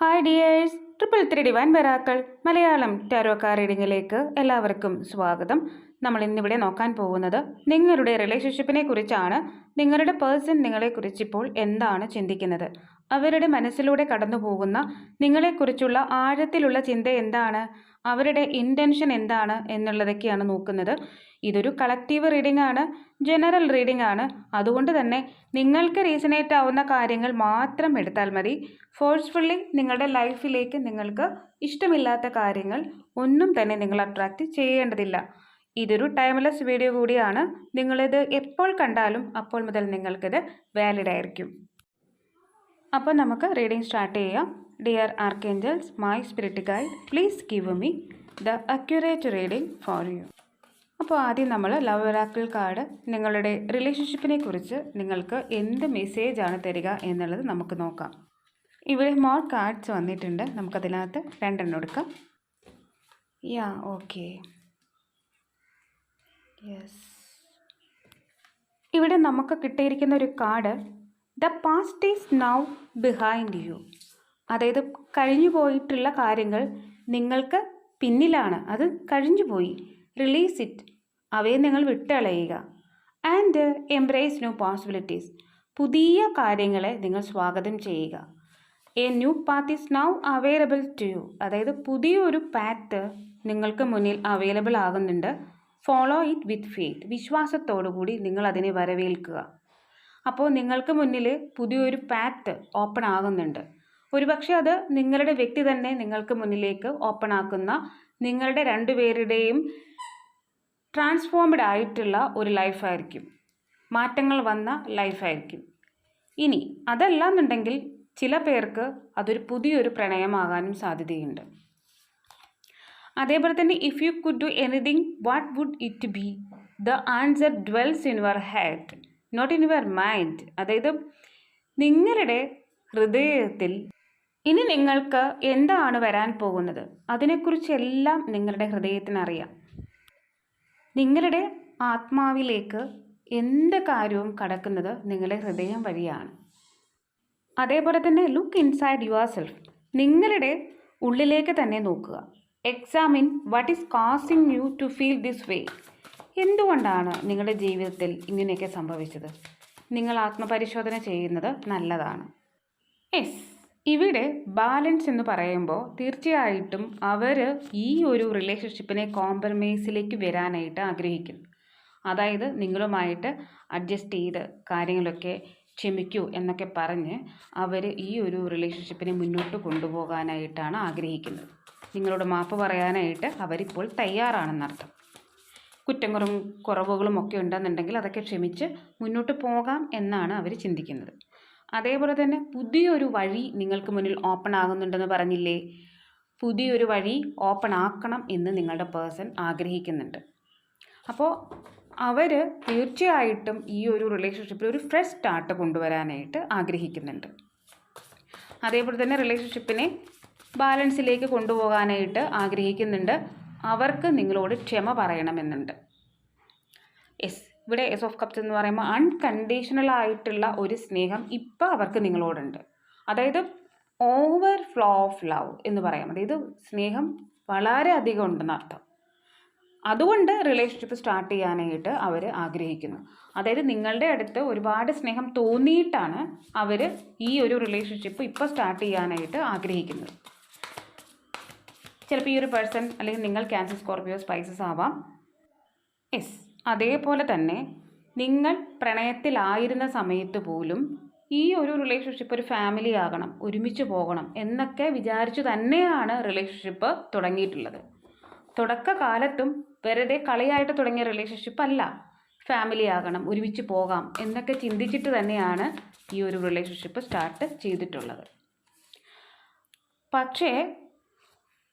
Hi dears triple three divine വരാക്കൾ Malayalam tarot card റീഡിങ്ങിലേക്ക് എല്ലാവർക്കും സ്വാഗതം. നമ്മൾ ഇന്നിവിടെ നോക്കാൻ പോകുന്നത് നിങ്ങളുടെ റിലേഷൻഷിപ്പിനെ കുറിച്ചാണ്. നിങ്ങളുടെ പേഴ്സൺ നിങ്ങളെക്കുറിച്ച് ഇപ്പോൾ എന്താണ് ചിന്തിക്കുന്നത്? അവരുടെ മനസ്സിലൂടെ കടന്നു പോകുന്ന നിങ്ങളെക്കുറിച്ചുള്ള ആഴത്തിലുള്ള ചിന്ത എന്താണ്? അവരുടെ ഇന്റൻഷൻ എന്താണ് എന്നുള്ളതൊക്കെയാണ് നോക്കുന്നത്. ഇതൊരു കളക്റ്റീവ് റീഡിംഗ് ആണ് ജനറൽ റീഡിംഗ് ആണ്. അതുകൊണ്ട് തന്നെ നിങ്ങൾക്ക് റീസണേറ്റ് ആവുന്ന കാര്യങ്ങൾ മാത്രം എടുത്താൽ മതി. ഫോഴ്സ്ഫുള്ളി നിങ്ങളുടെ ലൈഫിലേക്ക് നിങ്ങൾക്ക് ഇഷ്ടമില്ലാത്ത കാര്യങ്ങൾ ഒന്നും തന്നെ നിങ്ങൾ അട്രാക്റ്റ് ചെയ്യേണ്ടതില്ല. ഇതൊരു ടൈംലെസ് വീഡിയോ കൂടിയാണ്. നിങ്ങളിത് എപ്പോൾ കണ്ടാലും അപ്പോൾ മുതൽ നിങ്ങൾക്കിത് വാലിഡ് ആയിരിക്കും. അപ്പോൾ നമുക്ക് റീഡിംഗ് സ്റ്റാർട്ട് ചെയ്യാം. Dear archangels my spirit guide please give me the accurate reading for you അപ്പോൾ ആദ്യം നമ്മൾ ലവ് ഒരാക്കിൾ കാർഡ് നിങ്ങളുടെ റിലേഷൻഷിപ്പിനെ കുറിച്ച് നിങ്ങൾക്ക് എന്ത് മെസ്സേജാണ് തരിക എന്നുള്ളത് നമുക്ക് നോക്കാം. ഇവിടെ മോർ കാർഡ്സ് വന്നിട്ടുണ്ട്. നമുക്കതിനകത്ത് രണ്ടെണ്ണം എടുക്കാം. യാ ഓക്കെ യെസ് ഇവിടെ നമുക്ക് കിട്ടിയിരിക്കുന്ന ഒരു card the past is now behind you അതായത് കഴിഞ്ഞു പോയിട്ടുള്ള കാര്യങ്ങൾ നിങ്ങൾക്ക് പിന്നിലാണ്. അത് കഴിഞ്ഞു പോയി. റിലീസ് ഇറ്റ് അവയെ നിങ്ങൾ വിട്ടളയുക. ആൻഡ് എംബ്രേസ് ന്യൂ പോസിബിലിറ്റീസ് പുതിയ കാര്യങ്ങളെ നിങ്ങൾ സ്വാഗതം ചെയ്യുക. A new path is now available to you അതായത് പുതിയൊരു പാത്ത് നിങ്ങൾക്ക് മുന്നിൽ അവൈലബിൾ ആകുന്നുണ്ട്. ഫോളോ ഇറ്റ് വിത്ത് ഫെയ്ത്ത് വിശ്വാസത്തോടു കൂടി നിങ്ങൾ അതിനെ വരവേൽക്കുക. അപ്പോൾ നിങ്ങൾക്ക് മുന്നിൽ പുതിയൊരു പാത്ത് ഓപ്പൺ ആകുന്നുണ്ട്. ഒരുപക്ഷെ അത് നിങ്ങളുടെ വ്യക്തി തന്നെ നിങ്ങൾക്ക് മുന്നിലേക്ക് ഓപ്പൺ ആക്കുന്ന നിങ്ങളുടെ രണ്ടുപേരുടെയും ട്രാൻസ്ഫോംഡ് ആയിട്ടുള്ള ഒരു ലൈഫായിരിക്കും മാറ്റങ്ങൾ വന്ന ലൈഫായിരിക്കും ഇനി അതല്ല എന്നുണ്ടെങ്കിൽ ചില പേർക്ക് അതൊരു പുതിയൊരു പ്രണയമാകാനും സാധ്യതയുണ്ട്. അതേപോലെ തന്നെ if you could do anything what would it be the answer dwells in your head not in your mind അതായത് നിങ്ങളുടെ ഹൃദയത്തിൽ ഇനി നിങ്ങൾക്ക് എന്താണ് വരാൻ പോകുന്നത്? അതിനെക്കുറിച്ചെല്ലാം നിങ്ങളുടെ ഹൃദയത്തിനറിയാം. നിങ്ങളുടെ ആത്മാവിലേക്ക് എന്ത് കാര്യവും കടക്കുന്നത് നിങ്ങളുടെ ഹൃദയം വഴിയാണ്. അതേപോലെ തന്നെ ലുക്ക് ഇൻസൈഡ് യുവർ സെൽഫ് നിങ്ങളുടെ ഉള്ളിലേക്ക് തന്നെ നോക്കുക. Examine what is causing you to feel this way എന്തുകൊണ്ടാണ് നിങ്ങളുടെ ജീവിതത്തിൽ ഇങ്ങനെയൊക്കെ സംഭവിച്ചത്? നിങ്ങൾ ആത്മപരിശോധന ചെയ്യുന്നത് നല്ലതാണ്. യെസ് ഇവിടെ ബാലൻസ് എന്ന് പറയുമ്പോൾ തീർച്ചയായിട്ടും അവർ ഈ ഒരു റിലേഷൻഷിപ്പിനെ കോംപ്രമൈസിലേക്ക് വരാനായിട്ട് ആഗ്രഹിക്കുന്നു. അതായത് നിങ്ങളുമായിട്ട് അഡ്ജസ്റ്റ് ചെയ്ത് കാര്യങ്ങളൊക്കെ ക്ഷമിക്കൂ എന്നൊക്കെ പറഞ്ഞ് അവർ ഈ ഒരു റിലേഷൻഷിപ്പിനെ മുന്നോട്ട് കൊണ്ടുപോകാനായിട്ടാണ് ആഗ്രഹിക്കുന്നത്. നിങ്ങളോട് മാപ്പ് പറയാനായിട്ട് അവരിപ്പോൾ തയ്യാറാണെന്നർത്ഥം കുറ്റങ്ങളും കുറവുകളും ഒക്കെ ഉണ്ടെന്നുണ്ടെങ്കിൽ അതൊക്കെ ക്ഷമിച്ച് മുന്നോട്ട് പോകാം എന്നാണ് അവർ ചിന്തിക്കുന്നത്. അതേപോലെ തന്നെ പുതിയൊരു വഴി നിങ്ങൾക്ക് മുന്നിൽ ഓപ്പൺ ആകുന്നുണ്ടെന്ന് പറഞ്ഞില്ലേ? പുതിയൊരു വഴി ഓപ്പൺ ആക്കണം എന്ന് നിങ്ങളുടെ പേഴ്സൺ ആഗ്രഹിക്കുന്നുണ്ട്. അപ്പോൾ അവർ തീർച്ചയായിട്ടും ഈ ഒരു റിലേഷൻഷിപ്പിൽ ഒരു ഫ്രഷ് സ്റ്റാർട്ട് കൊണ്ടുവരാനായിട്ട് ആഗ്രഹിക്കുന്നുണ്ട്. അതേപോലെ തന്നെ റിലേഷൻഷിപ്പിനെ ബാലൻസിലേക്ക് കൊണ്ടുപോകാനായിട്ട് ആഗ്രഹിക്കുന്നുണ്ട്. അവർക്ക് നിങ്ങളോട് ക്ഷമ പറയണമെന്നുണ്ട്. യെസ് ഇവിടെ എസ് ഓഫ് കപ്സ് എന്ന് പറയുമ്പോൾ അൺകണ്ടീഷണൽ ആയിട്ടുള്ള ഒരു സ്നേഹം ഇപ്പോൾ അവർക്ക് നിങ്ങളോടുണ്ട്. അതായത് ഓവർ ഫ്ലോ ഓഫ് ലവ് എന്ന് പറയാം. അതായത് സ്നേഹം വളരെ അധികം ഉണ്ടെന്ന് അർത്ഥം. അതുകൊണ്ട് റിലേഷൻഷിപ്പ് സ്റ്റാർട്ട് ചെയ്യാനായിട്ട് അവർ ആഗ്രഹിക്കുന്നു. അതായത് നിങ്ങളുടെ അടുത്ത് ഒരുപാട് സ്നേഹം തോന്നിയിട്ടാണ് അവർ ഈ ഒരു റിലേഷൻഷിപ്പ് ഇപ്പോൾ സ്റ്റാർട്ട് ചെയ്യാനായിട്ട് ആഗ്രഹിക്കുന്നത്. ചിലപ്പോൾ ഈ ഒരു പേഴ്സൺ അല്ലെങ്കിൽ നിങ്ങൾ ക്യാൻസർ സ്കോർപിയോ സ്പൈസസ് ആവാം. യെസ് അതേപോലെ തന്നെ നിങ്ങൾ പ്രണയത്തിലായിരുന്ന സമയത്ത് പോലും ഈ ഒരു റിലേഷൻഷിപ്പ് ഒരു ഫാമിലി ആകണം ഒരുമിച്ച് പോകണം എന്നൊക്കെ വിചാരിച്ചു തന്നെയാണ് റിലേഷൻഷിപ്പ് തുടങ്ങിയിട്ടുള്ളത്. തുടക്കകാലത്തും വെറുതെ കളിയായിട്ട് തുടങ്ങിയ റിലേഷൻഷിപ്പ് അല്ല. ഫാമിലി ആകണം ഒരുമിച്ച് പോകാം എന്നൊക്കെ ചിന്തിച്ചിട്ട് തന്നെയാണ് ഈ ഒരു റിലേഷൻഷിപ്പ് സ്റ്റാർട്ട് ചെയ്തിട്ടുള്ളത്. പക്ഷേ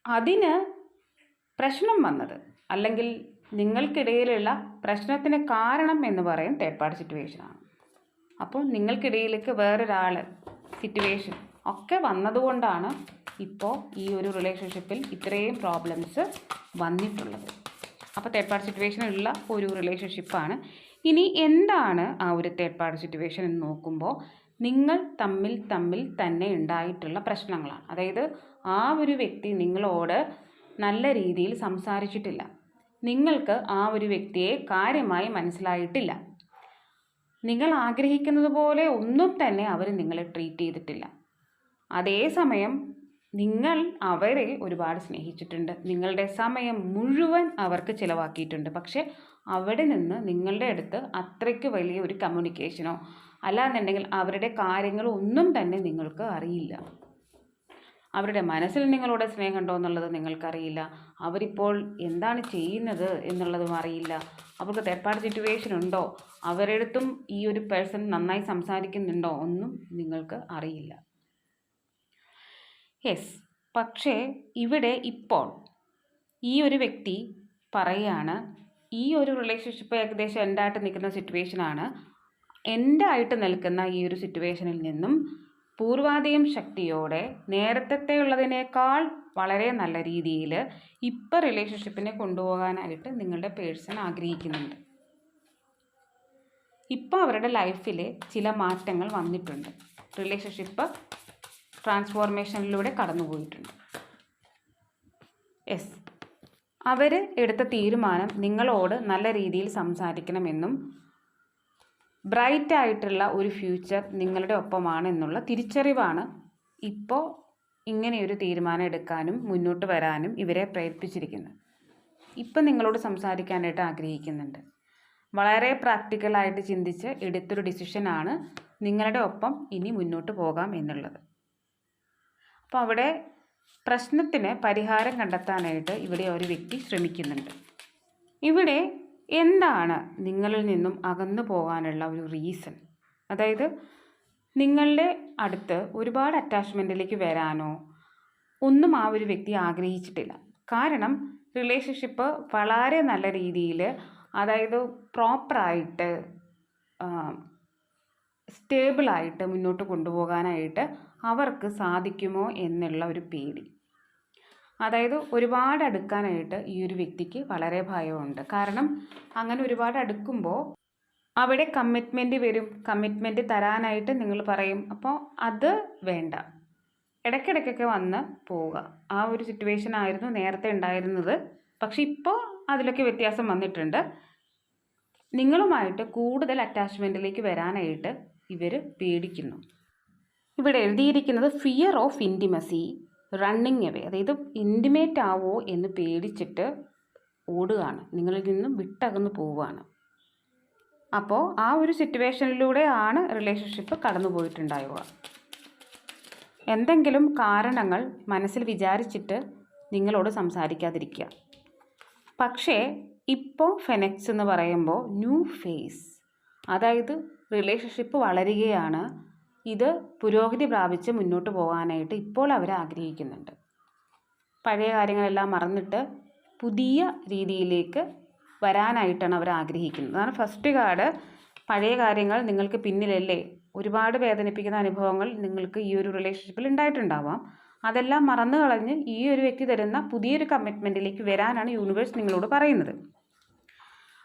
അതിന് പ്രശ്നം വന്നത് അല്ലെങ്കിൽ നിങ്ങൾക്കിടയിലുള്ള പ്രശ്നത്തിന് കാരണം എന്ന് പറയും തേർഡ് പാർട്ടി സിറ്റുവേഷനാണ് അപ്പോൾ നിങ്ങൾക്കിടയിലേക്ക് വേറൊരാൾ സിറ്റുവേഷൻ ഒക്കെ വന്നതുകൊണ്ടാണ് ഇപ്പോൾ ഈ ഒരു റിലേഷൻഷിപ്പിൽ ഇത്രയും പ്രോബ്ലംസ് വന്നിട്ടുള്ളത്. അപ്പോൾ തേർഡ് പാർട്ടി സിറ്റുവേഷൻ ഉള്ള ഒരു റിലേഷൻഷിപ്പാണ് ഇനി എന്താണ് ആ ഒരു തേർഡ് പാർട്ടി സിറ്റുവേഷൻ എന്ന് നോക്കുമ്പോൾ നിങ്ങൾ തമ്മിൽ തമ്മിൽ തന്നെ ഉണ്ടായിട്ടുള്ള പ്രശ്നങ്ങളാണ്. അതായത് ആ ഒരു വ്യക്തി നിങ്ങളോട് നല്ല രീതിയിൽ സംസാരിച്ചിട്ടില്ല. നിങ്ങൾക്ക് ആ ഒരു വ്യക്തിയെ കാര്യമായി മനസ്സിലായിട്ടില്ല. നിങ്ങൾ ആഗ്രഹിക്കുന്നത് പോലെ ഒന്നും തന്നെ അവർ നിങ്ങളെ ട്രീറ്റ് ചെയ്തിട്ടില്ല. അതേസമയം നിങ്ങൾ അവരെ ഒരുപാട് സ്നേഹിച്ചിട്ടുണ്ട്. നിങ്ങളുടെ സമയം മുഴുവൻ അവർക്ക് ചിലവാക്കിയിട്ടുണ്ട്. പക്ഷെ അവിടെ നിന്ന് നിങ്ങളുടെ അടുത്ത് അത്രയ്ക്ക് വലിയ ഒരു കമ്മ്യൂണിക്കേഷനോ അല്ലാന്നുണ്ടെങ്കിൽ അവരുടെ കാര്യങ്ങളോ ഒന്നും തന്നെ നിങ്ങൾക്ക് അറിയില്ല. അവരുടെ മനസ്സിൽ നിങ്ങളോട് സ്നേഹമുണ്ടോ എന്നുള്ളത് നിങ്ങൾക്കറിയില്ല. അവരിപ്പോൾ എന്താണ് ചെയ്യുന്നത് എന്നുള്ളതും അറിയില്ല. അവർക്ക് തേർഡ് സിറ്റുവേഷൻ ഉണ്ടോ? അവരടുത്തും ഈ ഒരു പേഴ്സൺ നന്നായി സംസാരിക്കുന്നുണ്ടോ? ഒന്നും നിങ്ങൾക്ക് അറിയില്ല. യെസ് പക്ഷേ ഇവിടെ ഇപ്പോൾ ഈ ഒരു വ്യക്തി പറയുകയാണ് ഈ ഒരു റിലേഷൻഷിപ്പ് ഏകദേശം എന്റെ ആയിട്ട് നിൽക്കുന്ന സിറ്റുവേഷനാണ് എന്റെ ആയിട്ട് നിൽക്കുന്ന ഈ ഒരു സിറ്റുവേഷനിൽ നിന്നും പൂർവാധികം ശക്തിയോടെ നേരത്തെ ഉള്ളതിനേക്കാൾ വളരെ നല്ല രീതിയിൽ ഇപ്പം റിലേഷൻഷിപ്പിനെ കൊണ്ടുപോകാനായിട്ട് നിങ്ങളുടെ പേഴ്സൺ ആഗ്രഹിക്കുന്നുണ്ട്. ഇപ്പോൾ അവരുടെ ലൈഫിൽ ചില മാറ്റങ്ങൾ വന്നിട്ടുണ്ട്. റിലേഷൻഷിപ്പ് ട്രാൻസ്ഫോർമേഷനിലൂടെ കടന്നുപോയിട്ടുണ്ട്. യെസ് അവർ എടുത്ത തീരുമാനം നിങ്ങളോട് നല്ല രീതിയിൽ സംസാരിക്കണമെന്നും ബ്രൈറ്റ് ആയിട്ടുള്ള ഒരു ഫ്യൂച്ചർ നിങ്ങളുടെ ഒപ്പമാണ് എന്നുള്ള തിരിച്ചറിവാണ് ഇപ്പോൾ ഇങ്ങനെയൊരു തീരുമാനം എടുക്കാനും മുന്നോട്ട് വരാനും ഇവരെ പ്രേരിപ്പിച്ചിരിക്കുന്നു. ഇപ്പം നിങ്ങളോട് സംസാരിക്കാനായിട്ട് ആഗ്രഹിക്കുന്നുണ്ട്. വളരെ പ്രാക്ടിക്കലായിട്ട് ചിന്തിച്ച് എടുത്തൊരു ഡിസിഷനാണ് നിങ്ങളുടെ ഒപ്പം ഇനി മുന്നോട്ട് പോകാം എന്നുള്ളത്. അപ്പോൾ അവിടെ പ്രശ്നത്തിന് പരിഹാരം കണ്ടെത്താനായിട്ട് ഇവിടെ ഒരു വ്യക്തി ശ്രമിക്കുന്നുണ്ട്. ഇവിടെ എന്താണ് നിങ്ങളിൽ നിന്നും അകന്നു പോകാനുള്ള ഒരു റീസൺ? അതായത് നിങ്ങളുടെ അടുത്ത് ഒരുപാട് അറ്റാച്ച്മെന്റിലേക്ക് വരാനോ ഒന്നും ആ ഒരു വ്യക്തി ആഗ്രഹിച്ചിട്ടില്ല. കാരണം റിലേഷൻഷിപ്പ് വളരെ നല്ല രീതിയിൽ അതായത് പ്രോപ്പറായിട്ട് സ്റ്റേബിളായിട്ട് മുന്നോട്ട് കൊണ്ടുപോകാനായിട്ട് അവർക്ക് സാധിക്കുമോ എന്നുള്ള ഒരു പേടി. അതായത് ഒരുപാട് അടുക്കാനായിട്ട് ഈ ഒരു വ്യക്തിക്ക് വളരെ ഭയമുണ്ട്. കാരണം അങ്ങനെ ഒരുപാട് അടുക്കുമ്പോൾ അവിടെ കമ്മിറ്റ്മെന്റ് വരും. കമ്മിറ്റ്മെന്റ് തരാനായിട്ട് നിങ്ങൾ പറയും. അപ്പോൾ അത് വേണ്ട. ഇടയ്ക്കിടയ്ക്കൊക്കെ വന്ന് പോവുക. ആ ഒരു സിറ്റുവേഷൻ ആയിരുന്നു നേരത്തെ ഉണ്ടായിരുന്നത്. പക്ഷെ ഇപ്പോൾ അതിലൊക്കെ വ്യത്യാസം വന്നിട്ടുണ്ട്. നിങ്ങളുമായിട്ട് കൂടുതൽ അറ്റാച്ച്മെന്റിലേക്ക് വരാനായിട്ട് ഇവർ പേടിക്കുന്നു. ഇവിടെ എഴുതിയിരിക്കുന്നത് fear of intimacy running away അതായത് ഇന്റിമേറ്റ് ആവോ എന്ന് പേടിച്ചിട്ട് ഓടുകയാണ്. നിങ്ങളിൽ നിന്നും വിട്ടകന്ന് പോവുകയാണ്. അപ്പോൾ ആ ഒരു സിറ്റുവേഷനിലൂടെ ആണ് റിലേഷൻഷിപ്പ് കടന്നു പോയിട്ടുണ്ടാവുക. എന്തെങ്കിലും കാരണങ്ങൾ മനസ്സിൽ വിചാരിച്ചിട്ട് നിങ്ങളോട് സംസാരിക്കാതിരിക്കുക. പക്ഷേ ഇപ്പോൾ ഫെനക്സ് എന്ന് പറയുമ്പോൾ ന്യൂ ഫേസ് അതായത് റിലേഷൻഷിപ്പ് വളരുകയാണ്. ഇത് പുരോഗതി പ്രാപിച്ച് മുന്നോട്ട് പോകാനായിട്ട് ഇപ്പോൾ അവർ ആഗ്രഹിക്കുന്നുണ്ട്. പഴയ കാര്യങ്ങളെല്ലാം മറന്നിട്ട് പുതിയ രീതിയിലേക്ക് വരാനായിട്ടാണ് അവർ ആഗ്രഹിക്കുന്നത്. അതാണ് ഫസ്റ്റ് കാർഡ് പഴയ കാര്യങ്ങൾ നിങ്ങൾക്ക് പിന്നിലല്ലേ? ഒരുപാട് വേദനിപ്പിക്കുന്ന അനുഭവങ്ങൾ നിങ്ങൾക്ക് ഈ ഒരു റിലേഷൻഷിപ്പിൽ ഉണ്ടായിട്ടുണ്ടാവാം. അതെല്ലാം മറന്നു കളഞ്ഞ് ഈ ഒരു വ്യക്തി തരുന്ന പുതിയൊരു കമ്മിറ്റ്മെന്റിലേക്ക് വരാനാണ് യൂണിവേഴ്സ് നിങ്ങളോട് പറയുന്നത്.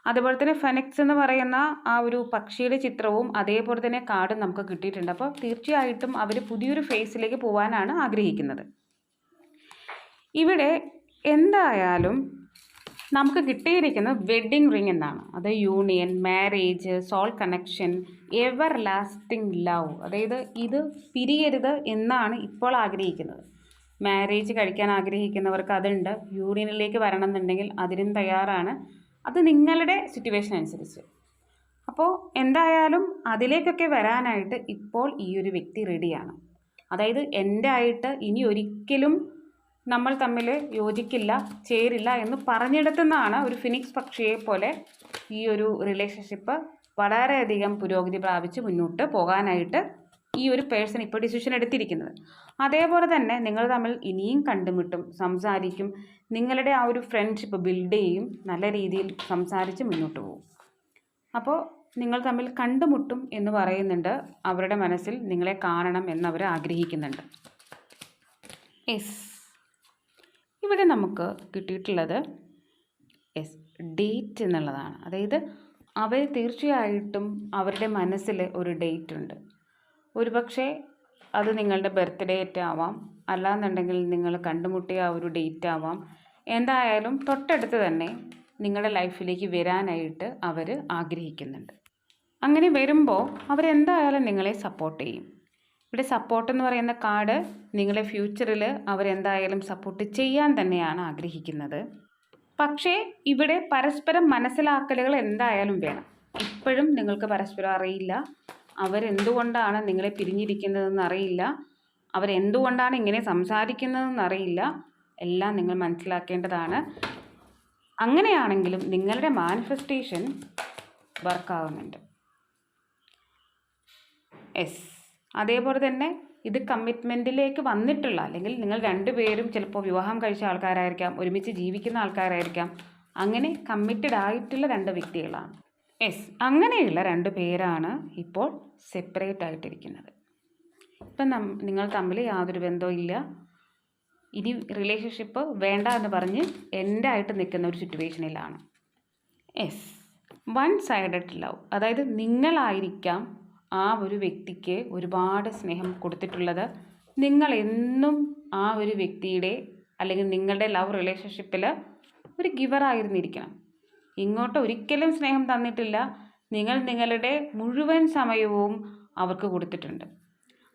അതുപോലെ തന്നെ ഫെനക്സ് എന്ന് പറയുന്ന ആ ഒരു പക്ഷിയുടെ ചിത്രവും അതേപോലെ തന്നെ കാർഡും നമുക്ക് കിട്ടിയിട്ടുണ്ട്. അപ്പോൾ തീർച്ചയായിട്ടും അവർ പുതിയൊരു ഫേസിലേക്ക് പോകാനാണ് ആഗ്രഹിക്കുന്നത്. ഇവിടെ എന്തായാലും നമുക്ക് കിട്ടിയിരിക്കുന്നത് വെഡ്ഡിങ് റിംഗ് എന്നാണ്. അത് union marriage soul connection everlasting love അതായത് ഇത് പിരിയരുത് എന്നാണ് ഇപ്പോൾ ആഗ്രഹിക്കുന്നത്. മാരേജ് കഴിക്കാൻ ആഗ്രഹിക്കുന്നവർക്ക് അതുണ്ട്. യൂണിയനിലേക്ക് വരണം എന്നുണ്ടെങ്കിൽ അതിനും തയ്യാറാണ്. അത് നിങ്ങളുടെ സിറ്റുവേഷൻ അനുസരിച്ച്. അപ്പോൾ എന്തായാലും അതിലേക്കൊക്കെ വരാനായിട്ട് ഇപ്പോൾ ഈ ഒരു വ്യക്തി റെഡിയാണ് അതായത് എന്റെ ആയിട്ട് ഇനി ഒരിക്കലും നമ്മൾ തമ്മിൽ യോജിക്കില്ല ചേരില്ല എന്ന് പറഞ്ഞെടുത്തുനിന്നാണ് ഒരു ഫിനിക്സ് പക്ഷിയെ പോലെ ഈ ഒരു റിലേഷൻഷിപ്പ് വളരെയധികം പുരോഗതി പ്രാപിച്ച് മുന്നോട്ട് പോകാനായിട്ട് ഈ ഒരു പേഴ്സൺ ഇപ്പോൾ ഡിസിഷൻ എടുത്തിരിക്കുന്നത്. അതേപോലെ തന്നെ നിങ്ങൾ തമ്മിൽ ഇനിയും കണ്ടുമുട്ടും സംസാരിക്കും നിങ്ങളുടെ ആ ഒരു ഫ്രണ്ട്ഷിപ്പ് ബിൽഡ് ചെയ്യും നല്ല രീതിയിൽ സംസാരിച്ച് മുന്നോട്ട് പോകും. അപ്പോൾ നിങ്ങൾ തമ്മിൽ കണ്ടുമുട്ടും എന്ന് പറയുന്നുണ്ട്. അവരുടെ മനസ്സിൽ നിങ്ങളെ കാണണം എന്നവർ ആഗ്രഹിക്കുന്നുണ്ട്. എസ് ഇവിടെ നമുക്ക് കിട്ടിയിട്ടുള്ളത് എസ് ഡേറ്റ് എന്നുള്ളതാണ്. അതായത് അവർ തീർച്ചയായിട്ടും അവരുടെ മനസ്സിൽ ഒരു ഡേറ്റ് ഉണ്ട്. ഒരുപക്ഷെ അത് നിങ്ങളുടെ ബർത്ത്ഡേ ഡേറ്റ് ആവാം. അല്ലാന്നുണ്ടെങ്കിൽ നിങ്ങൾ കണ്ടുമുട്ടിയ ആ ഒരു ഡേറ്റ് ആവാം. എന്തായാലും തൊട്ടടുത്ത് തന്നെ നിങ്ങളുടെ ലൈഫിലേക്ക് വരാനായിട്ട് അവർ ആഗ്രഹിക്കുന്നുണ്ട്. അങ്ങനെ വരുമ്പോൾ അവരെന്തായാലും നിങ്ങളെ സപ്പോർട്ട് ചെയ്യും. ഇവിടെ സപ്പോർട്ട് എന്ന് പറയുന്ന കാർഡ് നിങ്ങളെ ഫ്യൂച്ചറിൽ അവരെന്തായാലും സപ്പോർട്ട് ചെയ്യാൻ തന്നെയാണ് ആഗ്രഹിക്കുന്നത്. പക്ഷേ ഇവിടെ പരസ്പരം മനസ്സിലാക്കലുകൾ എന്തായാലും വേണം. ഇപ്പോഴും നിങ്ങൾക്ക് പരസ്പരം അറിയില്ല. അവരെന്തുകൊണ്ടാണ് നിങ്ങളെ പിരിഞ്ഞിരിക്കുന്നതെന്ന് അറിയില്ല. അവരെന്തുകൊണ്ടാണ് ഇങ്ങനെ സംസാരിക്കുന്നതെന്ന് അറിയില്ല. എല്ലാം നിങ്ങൾ മനസ്സിലാക്കേണ്ടതാണ്. അങ്ങനെയാണെങ്കിലും നിങ്ങളുടെ മാനിഫെസ്റ്റേഷൻ വർക്കാവുന്നുണ്ട് എസ് അതേപോലെ തന്നെ ഇത് കമ്മിറ്റ്മെന്റിലേക്ക് വന്നിട്ടുള്ള അല്ലെങ്കിൽ നിങ്ങൾ രണ്ടുപേരും ചിലപ്പോൾ വിവാഹം കഴിച്ച ആൾക്കാരായിരിക്കാം ഒരുമിച്ച് ജീവിക്കുന്ന ആൾക്കാരായിരിക്കാം അങ്ങനെ കമ്മിറ്റഡ് ആയിട്ടുള്ള രണ്ട് വ്യക്തികളാണ്. എസ് അങ്ങനെയുള്ള രണ്ട് പേരാണ് ഇപ്പോൾ സെപ്പറേറ്റ് ആയിട്ടിരിക്കുന്നത്. ഇപ്പം നം നിങ്ങൾ തമ്മിൽ യാതൊരു ബന്ധവും ഇല്ല. ഇനി റിലേഷൻഷിപ്പ് വേണ്ട എന്ന് പറഞ്ഞ് എന്റെ ആയിട്ട് നിൽക്കുന്ന ഒരു സിറ്റുവേഷനിലാണ് എസ് വൺ സൈഡഡ് ലവ് അതായത് നിങ്ങളായിരിക്കാം ആ ഒരു വ്യക്തിക്ക് ഒരുപാട് സ്നേഹം കൊടുത്തിട്ടുള്ളത് നിങ്ങൾ എന്നും ആ ഒരു വ്യക്തിയുടെ അല്ലെങ്കിൽ നിങ്ങളുടെ ലവ് റിലേഷൻഷിപ്പിൽ ഒരു ഗിവറായിരുന്നിരിക്കണം ഇങ്ങോട്ട് ഒരിക്കലും സ്നേഹം തന്നിട്ടില്ല. നിങ്ങൾ നിങ്ങളുടെ മുഴുവൻ സമയവും അവർക്ക് കൊടുത്തിട്ടുണ്ട്.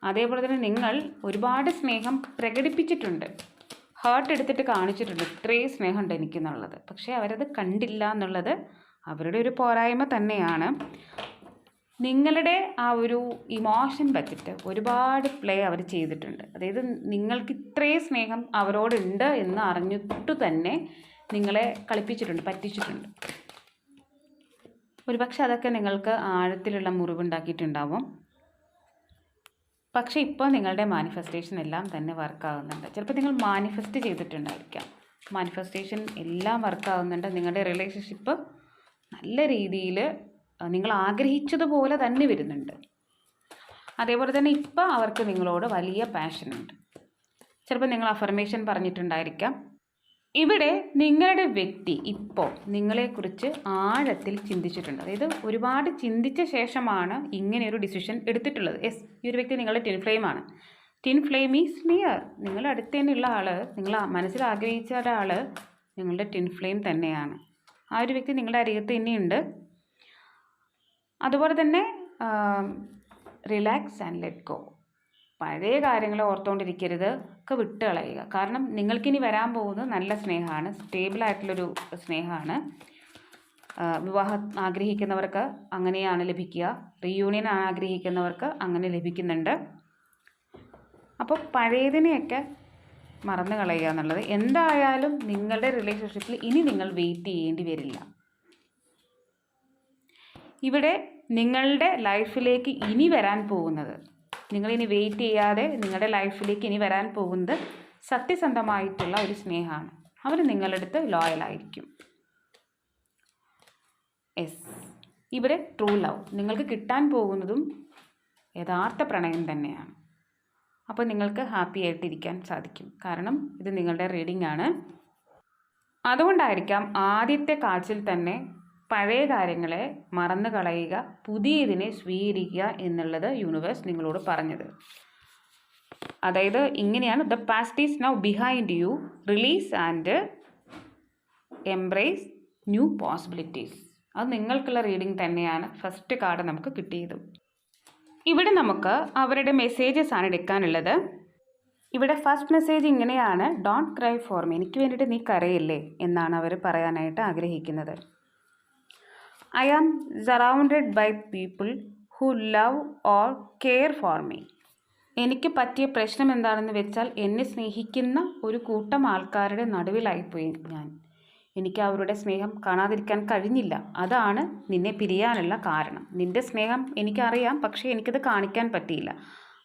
അതേപോലെ തന്നെ നിങ്ങൾ ഒരുപാട് സ്നേഹം പ്രകടിപ്പിച്ചിട്ടുണ്ട്. ഹേർട്ട് എടുത്തിട്ട് കാണിച്ചിട്ടുണ്ട്. ഇത്രയും സ്നേഹമുണ്ട് എനിക്കെന്നുള്ളത്. പക്ഷേ അവരത് കണ്ടില്ല എന്നുള്ളത് അവരുടെ ഒരു പോരായ്മ തന്നെയാണ്. നിങ്ങളുടെ ആ ഒരു ഇമോഷൻ വച്ചിട്ട് ഒരുപാട് പ്ലേ അവർ ചെയ്തിട്ടുണ്ട്. അതായത് നിങ്ങൾക്ക് ഇത്രയും സ്നേഹം അവരോടുണ്ട് എന്ന് അറിഞ്ഞിട്ട് തന്നെ നിങ്ങളെ കളിപ്പിച്ചിട്ടുണ്ട് പറ്റിച്ചിട്ടുണ്ട്. ഒരുപക്ഷെ അതൊക്കെ നിങ്ങൾക്ക് ആഴത്തിലുള്ള മുറിവുണ്ടാക്കിയിട്ടുണ്ടാവും. പക്ഷേ ഇപ്പോൾ നിങ്ങളുടെ മാനിഫെസ്റ്റേഷൻ എല്ലാം തന്നെ വർക്കാവുന്നുണ്ട് ചിലപ്പോൾ നിങ്ങൾ മാനിഫെസ്റ്റ് ചെയ്തിട്ടുണ്ടായിരിക്കാം. മാനിഫെസ്റ്റേഷൻ എല്ലാം വർക്കാവുന്നുണ്ട് നിങ്ങളുടെ റിലേഷൻഷിപ്പ് നല്ല രീതിയിൽ നിങ്ങൾ ആഗ്രഹിച്ചതുപോലെ തന്നെ വരുന്നുണ്ട്. അതേപോലെ തന്നെ ഇപ്പം അവർക്ക് നിങ്ങളോട് വലിയ പാഷനുണ്ട് ചിലപ്പോൾ നിങ്ങൾ അഫർമേഷൻ പറഞ്ഞിട്ടുണ്ടായിരിക്കാം. ഇവിടെ നിങ്ങളുടെ വ്യക്തി ഇപ്പോൾ നിങ്ങളെക്കുറിച്ച് ആഴത്തിൽ ചിന്തിച്ചിട്ടുണ്ട്. അതായത് ഒരുപാട് ചിന്തിച്ച ശേഷമാണ് ഇങ്ങനെയൊരു ഡിസിഷൻ എടുത്തിട്ടുള്ളത്. യെസ് ഈ ഒരു വ്യക്തി നിങ്ങളുടെ ടിൻ ഫ്ലെയിമാണ് ടിൻ ഫ്ലെയിം ഈസ് നിയർ നിങ്ങളുടെ അടുത്ത് തന്നെയുള്ള ആൾ നിങ്ങൾ മനസ്സിൽ ആഗ്രഹിച്ച ഒരാൾ നിങ്ങളുടെ ടിൻ ഫ്ലെയിം തന്നെയാണ്. ആ ഒരു വ്യക്തി നിങ്ങളുടെ അരികത്ത് തന്നെയുണ്ട് അതുപോലെ തന്നെ റിലാക്സ് ആൻഡ് ലെറ്റ് ഗോ പഴയ കാര്യങ്ങൾ ഓർത്തുകൊണ്ടിരിക്കരുത് ഒക്കെ വിട്ട് കളയുക. കാരണം നിങ്ങൾക്കിനി വരാൻ പോകുന്നത് നല്ല സ്നേഹമാണ് സ്റ്റേബിളായിട്ടുള്ളൊരു സ്നേഹമാണ്. വിവാഹം ആഗ്രഹിക്കുന്നവർക്ക് അങ്ങനെയാണ് ലഭിക്കുക. റീയൂണിയൻ ആഗ്രഹിക്കുന്നവർക്ക് അങ്ങനെ ലഭിക്കുന്നുണ്ട്. അപ്പോൾ പഴയതിനെയൊക്കെ മറന്നു കളയുക എന്നുള്ളത്. എന്തായാലും നിങ്ങളുടെ റിലേഷൻഷിപ്പിൽ ഇനി നിങ്ങൾ വെയിറ്റ് ചെയ്യേണ്ടി വരില്ല. ഇവിടെ നിങ്ങളുടെ ലൈഫിലേക്ക് ഇനി വരാൻ പോകുന്നത്. നിങ്ങളിനി വെയിറ്റ് ചെയ്യാതെ നിങ്ങളുടെ ലൈഫിലേക്ക് ഇനി വരാൻ പോകുന്നത് സത്യസന്ധമായിട്ടുള്ള ഒരു സ്നേഹമാണ്. അവർ നിങ്ങളുടെ അടുത്ത് ലോയലായിരിക്കും എസ് ഇവിടെ ട്രൂ ലവ് നിങ്ങൾക്ക് കിട്ടാൻ പോകുന്നതും യഥാർത്ഥ പ്രണയം തന്നെയാണ്. അപ്പോൾ നിങ്ങൾക്ക് ഹാപ്പി ആയിട്ടിരിക്കാൻ സാധിക്കും. കാരണം ഇത് നിങ്ങളുടെ റീഡിംഗ് ആണ്. അതുകൊണ്ടായിരിക്കാം ആദ്യത്തെ കാഴ്ചയിൽ തന്നെ പഴയ കാര്യങ്ങളെ മറന്നു കളയുക പുതിയതിനെ സ്വീകരിക്കുക എന്നുള്ളത് യൂണിവേഴ്സ് നിങ്ങളോട് പറഞ്ഞത്. അതായത് ഇങ്ങനെയാണ് the past is now behind you release and embrace new possibilities അത് നിങ്ങൾക്കുള്ള റീഡിംഗ് തന്നെയാണ് ഫസ്റ്റ് കാർഡ് നമുക്ക് കിട്ടിയത്. ഇവിടെ നമുക്ക് അവരുടെ മെസ്സേജസ് ആണ് എടുക്കാനുള്ളത്. ഇവിടെ ഫസ്റ്റ് മെസ്സേജ് ഇങ്ങനെയാണ് ഡോണ്ട് ക്രൈ ഫോർ മീ എനിക്ക് വേണ്ടിയിട്ട് നീ കരയില്ലേ എന്നാണ് അവർ പറയാനായിട്ട് ആഗ്രഹിക്കുന്നത്. I am surrounded by people who love or care for me എനിക്ക് പറ്റിയ പ്രശ്നം എന്താണെന്ന് വെച്ചാൽ എന്നെ സ്നേഹിക്കുന്ന ഒരു കൂട്ടം ആൾക്കാരുടെ നടുവിലായിപ്പോയി ഞാൻ. എനിക്ക് അവരുടെ സ്നേഹം കാണാതിരിക്കാൻ കഴിഞ്ഞില്ല. അതാണ് നിന്നെ പിരിയാനുള്ള കാരണം. നിന്റെ സ്നേഹം എനിക്കറിയാം പക്ഷേ എനിക്കത് കാണിക്കാൻ പറ്റിയില്ല.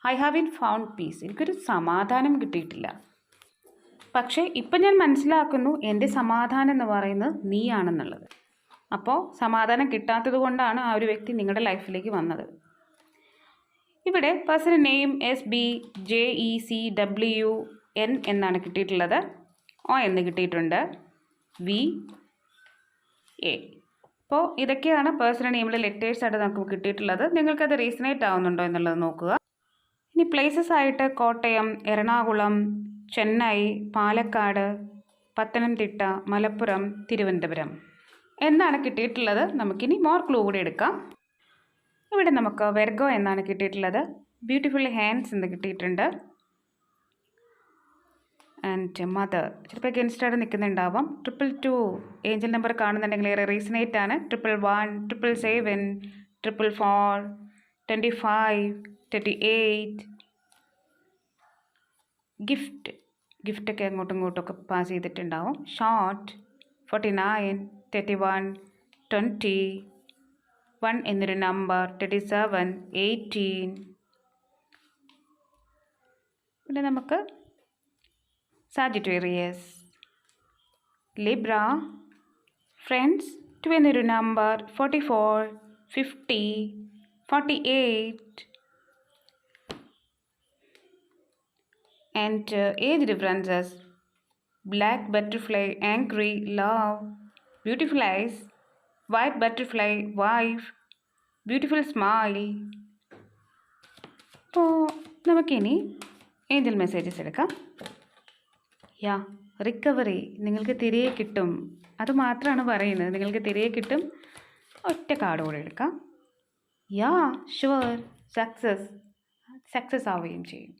I have in found peace എനിക്കൊരു സമാധാനം കിട്ടിയിട്ടില്ല. പക്ഷേ ഇപ്പം ഞാൻ മനസ്സിലാക്കുന്നു എന്റെ സമാധാനം എന്ന് പറയുന്നത് നീയാണെന്നുള്ളത്. അപ്പോൾ സമാധാനം കിട്ടാത്തത് കൊണ്ടാണ് ആ ഒരു വ്യക്തി നിങ്ങളുടെ ലൈഫിലേക്ക് വന്നത്. ഇവിടെ person name S B J E C W N എന്നാണ് കിട്ടിയിട്ടുള്ളത്. ഒ എന്ന് കിട്ടിയിട്ടുണ്ട്. വി എ അപ്പോൾ ഇതൊക്കെയാണ് പേഴ്സണൽ നെയിമിലെ ലെറ്റേഴ്സ് ആയിട്ട് നമുക്ക് കിട്ടിയിട്ടുള്ളത്. നിങ്ങൾക്കത് റീസണേറ്റ് ആവുന്നുണ്ടോ എന്നുള്ളത് നോക്കുക. ഇനി പ്ലേസസ് ആയിട്ട് കോട്ടയം എറണാകുളം ചെന്നൈ പാലക്കാട് പത്തനംതിട്ട മലപ്പുറം തിരുവനന്തപുരം. എന്നാണ് കിട്ടിയിട്ടുള്ളത്. നമുക്കിനി മോർ ക്ലൂ കൂടി എടുക്കാം. ഇവിടെ നമുക്ക് വെർഗോ എന്നാണ് കിട്ടിയിട്ടുള്ളത്. ബ്യൂട്ടിഫുൾ ഹാൻഡ്സ് എന്ന് കിട്ടിയിട്ടുണ്ട്. ആൻഡ് മദർ ചിലപ്പോൾ ഗെൻസ്റ്റാർ നിൽക്കുന്നുണ്ടാവാം. ട്രിപ്പിൾ ടു ഏഞ്ചൽ നമ്പർ കാണുന്നുണ്ടെങ്കിൽ ഏറെ റീസണേറ്റ് ആണ്. Triple one triple seven triple four twenty five twenty eight gift ഗിഫ്റ്റൊക്കെ അങ്ങോട്ടും ഇങ്ങോട്ടും ഒക്കെ പാസ് ചെയ്തിട്ടുണ്ടാവും. Short forty nine thirty one twenty one എന്നൊരു നമ്പർ തേർട്ടി സെവൻ എയ്റ്റീൻ പിന്നെ നമുക്ക് സാജിറ്റേറിയസ് ലിബ്ര ഫ്രണ്ട്സ് ടു എന്നൊരു number forty four fifty forty eight and age differences black butterfly angry love beautiful eyes white butterfly wife beautiful smile അപ്പോൾ നമുക്കിനി Angel messages എടുക്കാം. യാ recovery നിങ്ങൾക്ക് തിരികെ കിട്ടും. അത് മാത്രമാണ് പറയുന്നത്. നിങ്ങൾക്ക് തിരികെ കിട്ടും. ഒറ്റ കാർഡ് കൂടെ എടുക്കാം. യാ ഷുവർ സക്സസ് സക്സസ് ആവുകയും ചെയ്യും.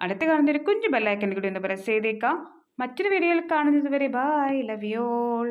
അടുത്ത് കാണുന്ന ഒരു കുഞ്ഞു ബെല്ലൈക്കൻ കൂടി ഒന്ന് പ്രസ് ചെയ്തേക്കാം. മറ്റൊരു വീഡിയോയിൽ കാണുന്നത് വരെ ബൈ ലവ് യു ഓൾ